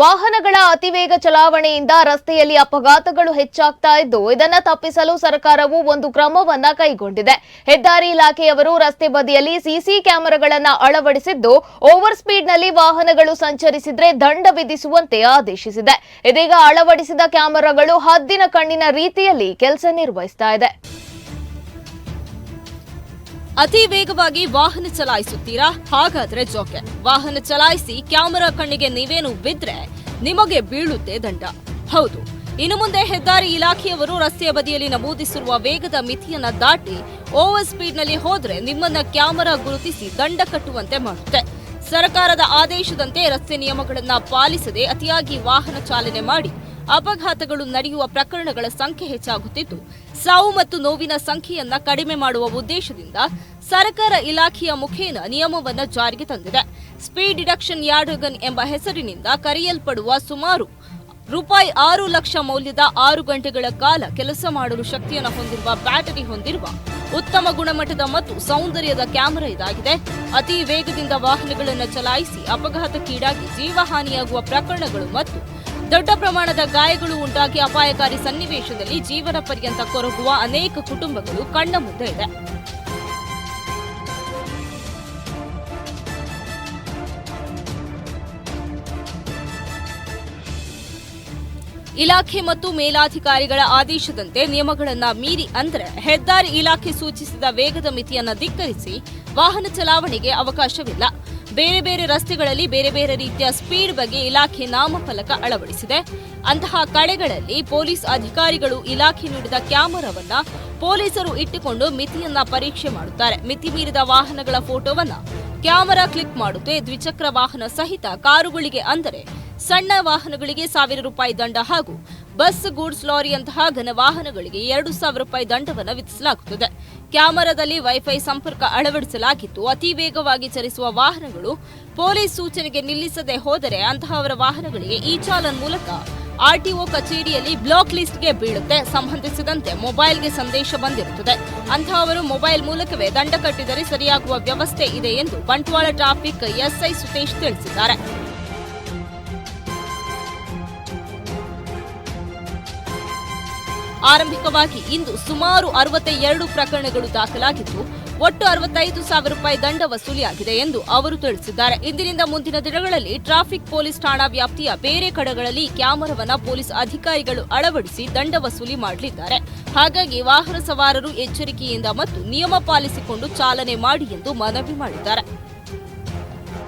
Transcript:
ವಾಹನಗಳ ಅತಿವೇಗ ಚಲಾವಣೆಯಿಂದ ರಸ್ತೆಯಲ್ಲಿ ಅಪಘಾತಗಳು ಹೆಚ್ಚಾಗ್ತಾ ಇದ್ದು, ಇದನ್ನು ತಪ್ಪಿಸಲು ಸರ್ಕಾರವು ಒಂದು ಕ್ರಮವನ್ನ ಕೈಗೊಂಡಿದೆ. ಹೆದ್ದಾರಿ ಇಲಾಖೆಯವರು ರಸ್ತೆ ಬದಿಯಲ್ಲಿ ಸಿಸಿ ಕ್ಯಾಮೆರಾಗಳನ್ನು ಅಳವಡಿಸಿದ್ದು, ಓವರ್ ಸ್ಪೀಡ್ನಲ್ಲಿ ವಾಹನಗಳು ಸಂಚರಿಸಿದ್ರೆ ದಂಡ ವಿಧಿಸುವಂತೆ ಆದೇಶಿಸಿದೆ. ಇದೀಗ ಅಳವಡಿಸಿದ ಕ್ಯಾಮೆರಾಗಳು ಹದ್ದಿನ ಕಣ್ಣಿನ ರೀತಿಯಲ್ಲಿ ಕೆಲಸ ನಿರ್ವಹಿಸ್ತಾ ಇದೆ. ಅತಿ ವೇಗವಾಗಿ ವಾಹನ ಚಲಾಯಿಸುತ್ತೀರಾ? ಹಾಗಾದ್ರೆ ಜೋಕೆ. ವಾಹನ ಚಲಾಯಿಸಿ ಕ್ಯಾಮೆರಾ ಕಣ್ಣಿಗೆ ನೀವೇನು ಬಿದ್ರೆ ನಿಮಗೆ ಬೀಳುತ್ತೆ ದಂಡ. ಹೌದು. ಇನ್ನು ಮುಂದೆ ಹೆದ್ದಾರಿ ಇಲಾಖೆಯವರು ರಸ್ತೆಯ ಬದಿಯಲ್ಲಿ ನಮೂದಿಸಿರುವ ವೇಗದ ಮಿತಿಯನ್ನ ದಾಟಿ ಓವರ್ ಸ್ಪೀಡ್ನಲ್ಲಿ ಹೋದ್ರೆ ನಿಮ್ಮನ್ನ ಕ್ಯಾಮೆರಾ ಗುರುತಿಸಿ ದಂಡ ಕಟ್ಟುವಂತೆ ಮಾಡುತ್ತೆ. ಸರ್ಕಾರದ ಆದೇಶದಂತೆ ರಸ್ತೆ ನಿಯಮಗಳನ್ನ ಪಾಲಿಸದೆ ಅತಿಯಾಗಿ ವಾಹನ ಚಾಲನೆ ಮಾಡಿ ಅಪಘಾತಗಳು ನಡೆಯುವ ಪ್ರಕರಣಗಳ ಸಂಖ್ಯೆ ಹೆಚ್ಚಾಗುತ್ತಿದ್ದು, ಸಾವು ಮತ್ತು ನೋವಿನ ಸಂಖ್ಯೆಯನ್ನ ಕಡಿಮೆ ಮಾಡುವ ಉದ್ದೇಶದಿಂದ ಸರ್ಕಾರ ಇಲಾಖೆಯ ಮುಖೇನ ನಿಯಮವನ್ನು ಜಾರಿಗೆ ತಂದಿದೆ. ಸ್ಪೀಡ್ ಡಿಡಕ್ಷನ್ ಯಾರ್ಡಗನ್ ಎಂಬ ಹೆಸರಿನಿಂದ ಕರೆಯಲ್ಪಡುವ ಸುಮಾರು ರೂಪಾಯಿ ಆರು ಲಕ್ಷ ಮೌಲ್ಯದ ಆರು ಗಂಟೆಗಳ ಕಾಲ ಕೆಲಸ ಮಾಡಲು ಶಕ್ತಿಯನ್ನು ಹೊಂದಿರುವ ಬ್ಯಾಟರಿ ಹೊಂದಿರುವ ಉತ್ತಮ ಗುಣಮಟ್ಟದ ಮತ್ತು ಸೌಂದರ್ಯದ ಕ್ಯಾಮೆರಾ ಇದಾಗಿದೆ. ಅತಿ ವೇಗದಿಂದ ವಾಹನಗಳನ್ನು ಚಲಾಯಿಸಿ ಅಪಘಾತಕ್ಕೀಡಾಗಿ ಜೀವಹಾನಿಯಾಗುವ ಪ್ರಕರಣಗಳು ಮತ್ತು ದೊಡ್ಡ ಪ್ರಮಾಣದ ಗಾಯಗಳು ಉಂಟಾಗಿ ಅಪಾಯಕಾರಿ ಸನ್ನಿವೇಶದಲ್ಲಿ ಜೀವನ ಪರ್ಯಂತ ಕೊರಗುವ ಅನೇಕ ಕುಟುಂಬಗಳು ಕಣ್ಣ ಮುಂದೆ ಇದೆ. ಇಲಾಖೆ ಮತ್ತು ಮೇಲಾಧಿಕಾರಿಗಳ ಆದೇಶದಂತೆ ನಿಯಮಗಳನ್ನು ಮೀರಿ ಅಂದರೆ ಹೆದ್ದಾರಿ ಇಲಾಖೆ ಸೂಚಿಸಿದ ವೇಗದ ಮಿತಿಯನ್ನು ಧಿಕ್ಕರಿಸಿ ವಾಹನ ಚಲಾವಣೆಗೆ ಅವಕಾಶವಿಲ್ಲ. ಬೇರೆ ಬೇರೆ ರಸ್ತೆಗಳಲ್ಲಿ ಬೇರೆ ಬೇರೆ ರೀತಿಯ ಸ್ಪೀಡ್ ಬಗ್ಗೆ ಇಲಾಖೆ ನಾಮಫಲಕ ಅಳವಡಿಸಿದೆ. ಅಂತಹ ಕಡೆಗಳಲ್ಲಿ ಪೊಲೀಸ್ ಅಧಿಕಾರಿಗಳು ಇಲಾಖೆ ನೀಡಿದ ಕ್ಯಾಮೆರಾವನ್ನ ಪೊಲೀಸರು ಇಟ್ಟುಕೊಂಡು ಮಿತಿಯನ್ನ ಪರೀಕ್ಷೆ ಮಾಡುತ್ತಾರೆ. ಮಿತಿ ಮೀರಿದ ವಾಹನಗಳ ಫೋಟೋವನ್ನ ಕ್ಯಾಮೆರಾ ಕ್ಲಿಕ್ ಮಾಡುತ್ತೆ. ದ್ವಿಚಕ್ರ ವಾಹನ ಸಹಿತ ಕಾರುಗಳಿಗೆ ಅಂದರೆ ಸಣ್ಣ ವಾಹನಗಳಿಗೆ ಸಾವಿರ ರೂಪಾಯಿ ದಂಡ ಹಾಗೂ ಬಸ್ ಗೂಡ್ಸ್ ಲಾರಿಯಂತಹ ಘನ ವಾಹನಗಳಿಗೆ ಎರಡು ಸಾವಿರ ರೂಪಾಯಿ ದಂಡವನ್ನು ವಿಧಿಸಲಾಗುತ್ತದೆ. ಕ್ಯಾಮೆರಾದಲ್ಲಿ ವೈಫೈ ಸಂಪರ್ಕ ಅಳವಡಿಸಲಾಗಿದ್ದು ಅತಿ ವೇಗವಾಗಿ ಚಲಿಸುವ ವಾಹನಗಳು ಪೊಲೀಸ್ ಸೂಚನೆಗೆ ನಿಲ್ಲಿಸದೆ ಹೋದರೆ ಅಂತಹವರ ವಾಹನಗಳಿಗೆ ಈ ಚಾಲನ್ ಮೂಲಕ ಆರ್ಟಿಒ ಕಚೇರಿಯಲ್ಲಿ ಬ್ಲಾಕ್ ಲಿಸ್ಟ್ಗೆ ಬೀಳುತ್ತೆ. ಸಂಬಂಧಿಸಿದಂತೆ ಮೊಬೈಲ್ಗೆ ಸಂದೇಶ ಬಂದಿರುತ್ತದೆ. ಅಂತಹವರು ಮೊಬೈಲ್ ಮೂಲಕವೇ ದಂಡ ಕಟ್ಟಿದರೆ ಸರಿಯಾಗುವ ವ್ಯವಸ್ಥೆ ಇದೆ ಎಂದು ಬಂಟ್ವಾಳ ಟ್ರಾಫಿಕ್ ಎಸ್ಐ ಸುತೇಶ್ ತಿಳಿಸಿದ್ದಾರೆ. ಆರಂಭಿಕವಾಗಿ ಇಂದು ಸುಮಾರು ಅರವತ್ತ ಎರಡು ಪ್ರಕರಣಗಳು ದಾಖಲಾಗಿದ್ದು, ಒಟ್ಟು ಅರವತ್ತೈದು ಸಾವಿರ ರೂಪಾಯಿ ದಂಡ ವಸೂಲಿಯಾಗಿದೆ ಎಂದು ಅವರು ತಿಳಿಸಿದ್ದಾರೆ. ಇಂದಿನಿಂದ ಮುಂದಿನ ದಿನಗಳಲ್ಲಿ ಟ್ರಾಫಿಕ್ ಪೊಲೀಸ್ ಠಾಣಾ ವ್ಯಾಪ್ತಿಯ ಬೇರೆ ಕಡೆಗಳಲ್ಲಿ ಕ್ಯಾಮರಾವನ್ನು ಪೊಲೀಸ್ ಅಧಿಕಾರಿಗಳು ಅಳವಡಿಸಿ ದಂಡ ವಸೂಲಿ ಮಾಡಲಿದ್ದಾರೆ. ಹಾಗಾಗಿ ವಾಹನ ಸವಾರರು ಎಚ್ಚರಿಕೆಯಿಂದ ಮತ್ತು ನಿಯಮ ಪಾಲಿಸಿಕೊಂಡು ಚಾಲನೆ ಮಾಡಿ ಎಂದು ಮನವಿ ಮಾಡಿದ್ದಾರೆ.